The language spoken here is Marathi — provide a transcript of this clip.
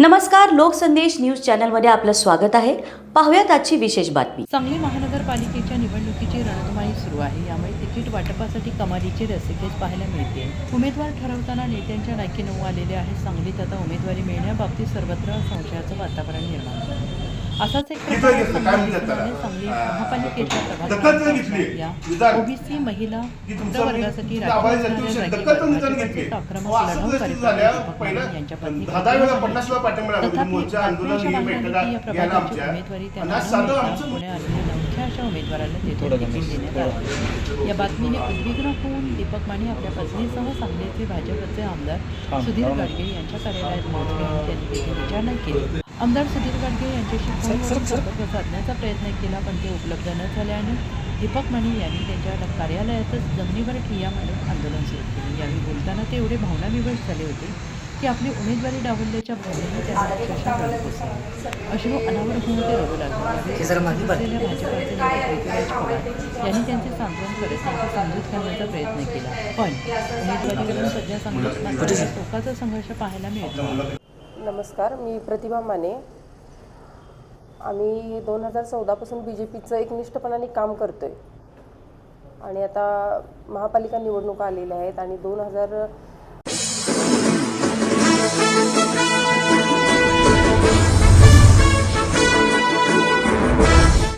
नमस्कार लोकसंदेश न्यूज चॅनलमध्ये आपलं स्वागत आहे. पाहुयात आजची विशेष बातमी. सांगली महानगरपालिकेच्या निवडणुकीची रणधुमाळी सुरू आहे. यामुळे तिकीट वाटपासाठी कमालीची रसिकेच पाहायला मिळते. उमेदवार ठरवताना नेत्यांच्या नाकी नऊ आलेले आहे सांगलीत. आता उमेदवारी मिळण्याबाबतीत सर्वत्र संशयाचं वातावरण निर्माण असाच एक प्रकार. ओबीसी महिला वर्गासाठी म्हणजे बातम्यांच्या ही या बातमीने उद्विग्न होऊन दीपक माने आपल्या पत्नीसह सांगलीचे भाजपचे आमदार सुधीर गाडगे यांच्या कार्यालयात पोहोचले त्यांनी तेथे विचारणा केली. आमदार सुधीर गाडगे यांच्याशी फोनवरून संपर्क साधण्याचा प्रयत्न केला पण ते उपलब्ध न झाल्याने दीपक माने यांनी त्यांच्या कार्यालयातच जमिनीवर ठिय्या मांडून आंदोलन सुरू केले. यावेळी बोलताना ते एवढे भावनाविवश झाले होते की आपली उमेदवारी डावलल्याच्या भावनेने त्यांना अक्षरशः. अश्रू अनावर होऊन ते रडू लागले. भाजपाचे नेते पृथ्वीराज पवार यांनी त्यांचे सांत्वन करत त्यांची समजूत घालण्याचा प्रयत्न केला. पण उमेदवारीवरून सध्या मात्र टोकाचा संघर्ष पाहायला मिळतो नमस्कार मी प्रतिभा माने. आम्ही दोन हजार चौदापासून बी जे पीचं एकनिष्ठपणाने काम करतो आहे आणि आता महापालिका निवडणुका आलेल्या आहेत आणि दोन हजार